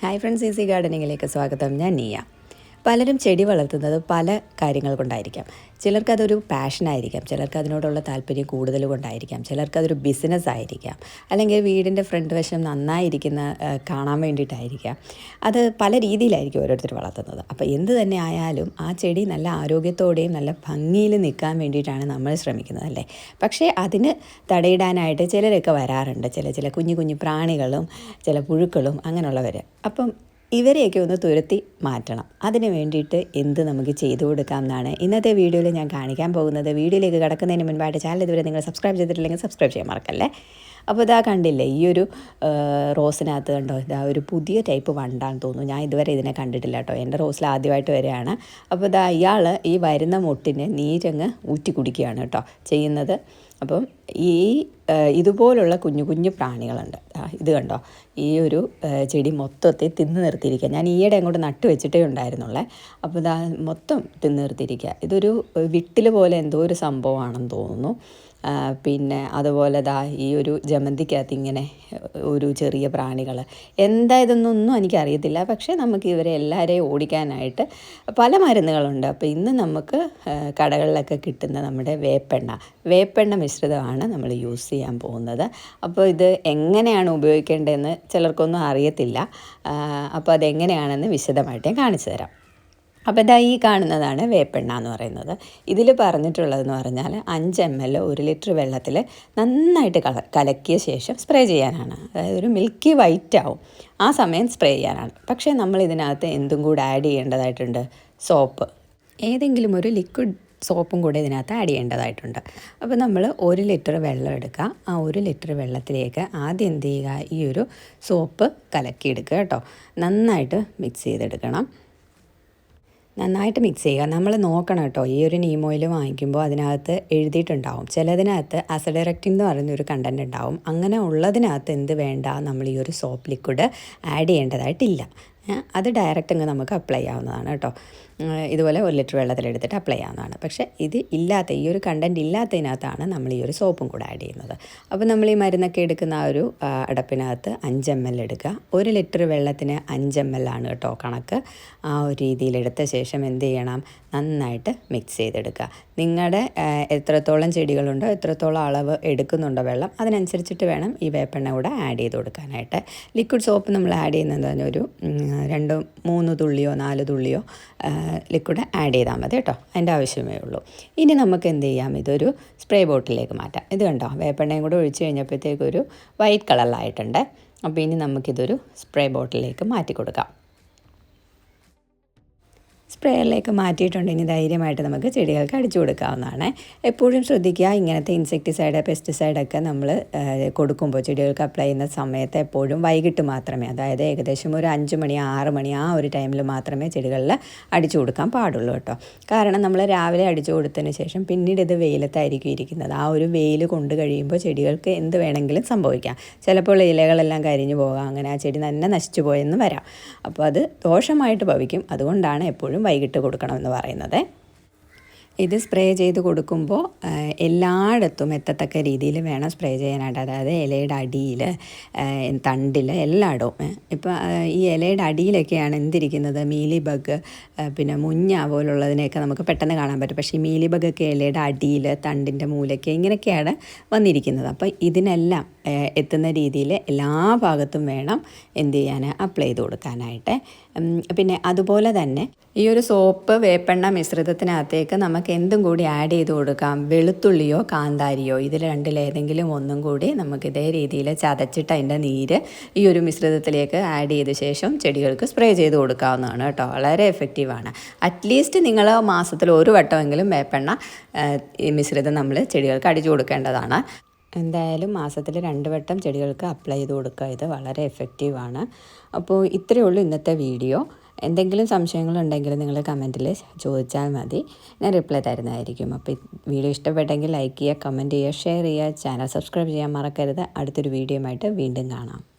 Hi friends easy ഗാർഡനിങ്ങിലേക്ക് സ്വാഗതം. ഞാൻ നീയ. പലരും ചെടി വളർത്തുന്നത് പല കാര്യങ്ങൾ കൊണ്ടായിരിക്കാം. ചിലർക്കതൊരു പാഷനായിരിക്കാം ചിലർക്ക് അതിനോടുള്ള താല്പര്യം കൂടുതൽ കൊണ്ടായിരിക്കാം. ചിലർക്കതൊരു ബിസിനസ് ആയിരിക്കാം. അല്ലെങ്കിൽ വീടിന്റെ ഫ്രണ്ട് വശം നന്നായിരിക്കുന്ന കാണാൻ വേണ്ടിയിട്ടായിരിക്കാം. അത് പല രീതിയിലായിരിക്കും ഓരോരുത്തർ വളർത്തുന്നത്. അപ്പോൾ എന്ത് തന്നെ ആയാലും ആ ചെടി നല്ല ആരോഗ്യത്തോടെയും നല്ല ഭംഗിയിൽ നിൽക്കാൻ വേണ്ടിയിട്ടാണ് നമ്മൾ ശ്രമിക്കുന്നത് അല്ലേ? പക്ഷേ അതിന് തടയിടാനായിട്ട് ചിലരൊക്കെ വരാറുണ്ട്. ചില ചില കുഞ്ഞു കുഞ്ഞു പ്രാണികളും ചില പുഴുക്കളും അങ്ങനെയുള്ളവർ അപ്പം ഇവരെയൊക്കെ ഒന്ന് തുരത്തി മാറ്റണം. അതിന് വേണ്ടിയിട്ട് എന്ത് നമുക്ക് ചെയ്തു കൊടുക്കാം എന്നാണ് ഇന്നത്തെ വീഡിയോയിൽ ഞാൻ കാണിക്കാൻ പോകുന്നത്. വീഡിയോയിലേക്ക് കിടക്കുന്നതിന് മുൻപായിട്ട് ചാനൽ ഇതുവരെ നിങ്ങൾ സബ്സ്ക്രൈബ് ചെയ്തിട്ടില്ലെങ്കിൽ സബ്സ്ക്രൈബ് ചെയ്യാൻ മറക്കല്ലേ? അപ്പോൾ ഇതാ കണ്ടില്ലേ ഈ ഒരു റോസിനകത്ത് കണ്ടോ ഇതാ ഒരു പുതിയ ടൈപ്പ് വണ്ടാന്ന് തോന്നുന്നു. ഞാൻ ഇതുവരെ ഇതിനെ കണ്ടിട്ടില്ല കേട്ടോ എന്റെ റോസിൽ ആദ്യമായിട്ട് വരികയാണ്. അപ്പോൾ ഇതാ ഇയാൾ ഈ വരുന്ന മുട്ടിന് നീരങ്ങ് ഊറ്റി കുടിക്കുകയാണ് കേട്ടോ ചെയ്യുന്നത്. അപ്പം ഈ ഇതുപോലുള്ള കുഞ്ഞു കുഞ്ഞു പ്രാണികളുണ്ട്. ഇത് കണ്ടോ ഈ ഒരു ചെടി മൊത്തത്തിൽ തിന്നു നിർത്തിയിരിക്കുക. ഞാൻ ഈയിടെ അങ്ങോട്ട് നട്ടു വെച്ചിട്ടേ ഉണ്ടായിരുന്നുള്ളേ. അപ്പോൾ ഇതാ മൊത്തം തിന്നു നിർത്തിയിരിക്കുക. ഇതൊരു വിട്ടിൽ പോലെ എന്തോ ഒരു സംഭവമാണെന്ന് തോന്നുന്നു. പിന്നെ അതുപോലെ ദാ ഈ ഒരു ജമന്തിക്കകത്ത് ഇങ്ങനെ ഒരു ചെറിയ പ്രാണികൾ എന്താ ഇതെന്നൊന്നും എനിക്കറിയത്തില്ല. പക്ഷേ നമുക്ക് ഇവരെ എല്ലാവരെയും ഓടിക്കാനായിട്ട് പല മരുന്നുകളുണ്ട്. അപ്പോൾ ഇന്ന് നമുക്ക് കടകളിലൊക്കെ കിട്ടുന്ന നമ്മുടെ വേപ്പെണ്ണ. വേപ്പെണ്ണ മിശ്രിതമാണ് നമ്മൾ യൂസ് ചെയ്യാൻ പോകുന്നത്. അപ്പോൾ ഇത് എങ്ങനെയാണ് ഉപയോഗിക്കേണ്ടതെന്ന് ചിലർക്കൊന്നും അറിയത്തില്ല. അപ്പോൾ അതെങ്ങനെയാണെന്ന് വിശദമായിട്ട് ഞാൻ കാണിച്ചു തരാം. അപ്പോൾ ഇതാ ഈ കാണുന്നതാണ് വേപ്പെണ്ണ എന്ന് പറയുന്നത്. ഇതിൽ പറഞ്ഞിട്ടുള്ളതെന്ന് പറഞ്ഞാൽ അഞ്ച് എം എൽ ഒരു ലിറ്റർ വെള്ളത്തിൽ നന്നായിട്ട് കല കലക്കിയ ശേഷം സ്പ്രേ ചെയ്യാനാണ്. അതായത് ഒരു മിൽക്കി വൈറ്റ് ആവും. ആ സമയം സ്പ്രേ ചെയ്യാനാണ്. പക്ഷേ നമ്മൾ ഇതിനകത്ത് എന്തും കൂടെ ആഡ് ചെയ്യേണ്ടതായിട്ടുണ്ട്? സോപ്പ് ഏതെങ്കിലും ഒരു ലിക്വിഡ് സോപ്പും കൂടെ ഇതിനകത്ത് ആഡ് ചെയ്യേണ്ടതായിട്ടുണ്ട്. അപ്പോൾ നമ്മൾ ഒരു ലിറ്റർ വെള്ളം എടുക്കുക. ആ ഒരു ലിറ്റർ വെള്ളത്തിലേക്ക് ആദ്യം എന്ത് ചെയ്യുക? ഈ ഒരു സോപ്പ് കലക്കിയെടുക്കുക കേട്ടോ. നന്നായിട്ട് മിക്സ് ചെയ്തെടുക്കണം. നന്നായിട്ട് മിക്സ് ചെയ്യുക. നമ്മൾ നോക്കണം കേട്ടോ. ഈ ഒരു നീം ഓയിൽ വാങ്ങിക്കുമ്പോൾ അതിനകത്ത് എഴുതിയിട്ടുണ്ടാവും. ചിലതിനകത്ത് അസഡറക്റ്റിൻ എന്ന് പറയുന്ന ഒരു കണ്ടന്റ് ഉണ്ടാവും. അങ്ങനെ ഉള്ളതിനകത്ത് എന്ത് വേണ്ട? നമ്മൾ ഈ ഒരു സോപ്പ് ലിക്വിഡ് ആഡ് ചെയ്യേണ്ടതായിട്ടില്ല. അത് ഡയറക്റ്റ് അങ്ങ് നമുക്ക് അപ്ലൈ ചെയ്യാവുന്നതാണ് കേട്ടോ. ഇതുപോലെ ഒരു ലിറ്റർ വെള്ളത്തിലെടുത്തിട്ട് അപ്ലൈ ചെയ്യാവുന്നതാണ് പക്ഷേ ഇത് ഇല്ലാത്ത ഈ ഒരു കണ്ടന്റ് ഇല്ലാത്തതിനകത്താണ് നമ്മൾ ഈ ഒരു സോപ്പും കൂടെ ആഡ് ചെയ്യുന്നത്. അപ്പോൾ നമ്മൾ ഈ മരുന്നൊക്കെ എടുക്കുന്ന ആ ഒരു അടപ്പിനകത്ത് അഞ്ച് എം എൽ എടുക്കുക. ഒരു ലിറ്റർ വെള്ളത്തിന് അഞ്ച് എം എൽ ആണ് കേട്ടോ കണക്ക്. ആ ഒരു രീതിയിൽ എടുത്ത ശേഷം എന്ത് ചെയ്യണം? നന്നായിട്ട് മിക്സ് ചെയ്തെടുക്കുക. നിങ്ങളുടെ എത്രത്തോളം ചെടികളുണ്ടോ എത്രത്തോളം അളവ് എടുക്കുന്നുണ്ടോ വെള്ളം അതിനനുസരിച്ചിട്ട് വേണം ഈ വേപ്പെണ്ണ കൂടെ ആഡ് ചെയ്ത് കൊടുക്കാനായിട്ട്. ലിക്വിഡ് സോപ്പ് നമ്മൾ ആഡ് ചെയ്യുന്നത് ഒരു രണ്ട് മൂന്ന് തുള്ളിയോ നാല് തുള്ളിയോ ലിക്വിഡ് ആഡ് ചെയ്താൽ മതി കേട്ടോ. അതിന്റെ ആവശ്യമേ ഉള്ളൂ. ഇനി നമുക്ക് എന്ത് ചെയ്യാം? ഇതൊരു സ്പ്രേ ബോട്ടിലേക്ക് മാറ്റാം. ഇത് കണ്ടോ? വേപ്പെണ്ണയും കൂടെ ഒഴിച്ച് കഴിഞ്ഞപ്പോഴത്തേക്കൊരു വൈറ്റ് കളറിലായിട്ടുണ്ട് അപ്പോൾ ഇനി നമുക്കിതൊരു സ്പ്രേ ബോട്ടിലേക്ക് മാറ്റി കൊടുക്കാം സ്പ്രേയറിലേക്ക് മാറ്റിയിട്ടുണ്ട് ഇനി ധൈര്യമായിട്ട് നമുക്ക് ചെടികൾക്ക് അടിച്ചു കൊടുക്കാവുന്നതാണ്. എപ്പോഴും ശ്രദ്ധിക്കുക ഇങ്ങനത്തെ ഇൻസെക്ടിസൈഡ് പെസ്റ്റിസൈഡൊക്കെ നമ്മൾ കൊടുക്കുമ്പോൾ ചെടികൾക്ക് അപ്ലൈ ചെയ്യുന്ന സമയത്ത് എപ്പോഴും വൈകിട്ട് മാത്രമേ അതായത് ഏകദേശം ഒരു അഞ്ച് മണി ആറ് മണി ആ ഒരു ടൈമിൽ മാത്രമേ ചെടികളിൽ അടിച്ചു കൊടുക്കാൻ പാടുള്ളൂ കേട്ടോ. കാരണം നമ്മൾ രാവിലെ അടിച്ചു കൊടുത്തതിന് ശേഷം പിന്നീട് ഇത് വെയിലത്തായിരിക്കും ഇരിക്കുന്നത്. ആ ഒരു വെയിൽ കൊണ്ട് കഴിയുമ്പോൾ ചെടികൾക്ക് എന്ത് വേണമെങ്കിലും സംഭവിക്കാം. ചിലപ്പോൾ ഇലകളെല്ലാം കരിഞ്ഞു പോകാം അങ്ങനെ ആ ചെടി തന്നെ നശിച്ചു പോയെന്ന് വരാം. അപ്പോൾ അത് ദോഷമായിട്ട് ഭവിക്കും. അതുകൊണ്ടാണ് എപ്പോഴും വൈകിട്ട് കൊടുക്കണമെന്ന് പറയുന്നത്. ഇത് സ്പ്രേ ചെയ്ത് കൊടുക്കുമ്പോൾ എല്ലായിടത്തും എത്തത്തക്ക രീതിയിൽ വേണം സ്പ്രേ ചെയ്യാനായിട്ട്. അതായത് ഇലയുടെ അടിയിൽ തണ്ടിൽ എല്ലായിടവും. ഇപ്പോൾ ഈ ഇലയുടെ അടിയിലൊക്കെയാണ് എന്തിരിക്കുന്നത്? മീലി ബഗ് പിന്നെ മുഞ്ഞ പോലുള്ളതിനെയൊക്കെ നമുക്ക് പെട്ടെന്ന് കാണാൻ പറ്റും. പക്ഷേ ഈ മീലി ബഗൊക്കെ ഇലയുടെ അടിയിൽ തണ്ടിന്റെ മൂലയ്ക്ക് ഇങ്ങനെയൊക്കെയാണ് വന്നിരിക്കുന്നത്. അപ്പോൾ ഇതിനെല്ലാം എത്തുന്ന രീതിയിൽ എല്ലാ ഭാഗത്തും വേണം എന്ത് ചെയ്യാൻ അപ്ലൈ ചെയ്ത് കൊടുക്കാനായിട്ട്. പിന്നെ അതുപോലെ തന്നെ ഈ ഒരു സോപ്പ് വേപ്പെണ്ണ മിശ്രിതത്തിനകത്തേക്ക് നമുക്ക് എന്തും കൂടി ആഡ് ചെയ്ത് കൊടുക്കാം. വെളുത്തുള്ളിയോ കാന്താരിയോ ഇതിൽ രണ്ടിലേതെങ്കിലും ഒന്നും കൂടി നമുക്ക് ഇതേ രീതിയിൽ ചതച്ചിട്ട് അതിന്റെ നീര് ഈ ഒരു മിശ്രിതത്തിലേക്ക് ആഡ് ചെയ്ത ശേഷം ചെടികൾക്ക് സ്പ്രേ ചെയ്ത് കൊടുക്കാവുന്നതാണ് കേട്ടോ. വളരെ എഫക്റ്റീവാണ് അറ്റ്ലീസ്റ്റ് നിങ്ങൾ മാസത്തിൽ ഒരു വട്ടമെങ്കിലും വേപ്പെണ്ണ ഈ മിശ്രിതം നമ്മൾ ചെടികൾക്ക് അടിച്ചു കൊടുക്കേണ്ടതാണ്. എന്തായാലും മാസത്തിൽ രണ്ട് വട്ടം ചെടികൾക്ക് അപ്ലൈ ചെയ്ത് കൊടുക്കുക. ഇത് വളരെ എഫക്റ്റീവാണ് അപ്പോൾ ഇത്രയേ ഉള്ളൂ ഇന്നത്തെ വീഡിയോ എന്തെങ്കിലും സംശയങ്ങളുണ്ടെങ്കിൽ നിങ്ങൾ കമന്റിൽ ചോദിച്ചാൽ മതി. ഞാൻ റിപ്ലൈ തരുന്നതായിരിക്കും. അപ്പോൾ വീഡിയോ ഇഷ്ടപ്പെട്ടെങ്കിൽ ലൈക്ക് ചെയ്യുക കമന്റ് ചെയ്യുക ഷെയർ ചെയ്യുക ചാനൽ സബ്സ്ക്രൈബ് ചെയ്യാൻ മറക്കരുത്. അടുത്തൊരു ആയിട്ട് വീണ്ടും കാണാം.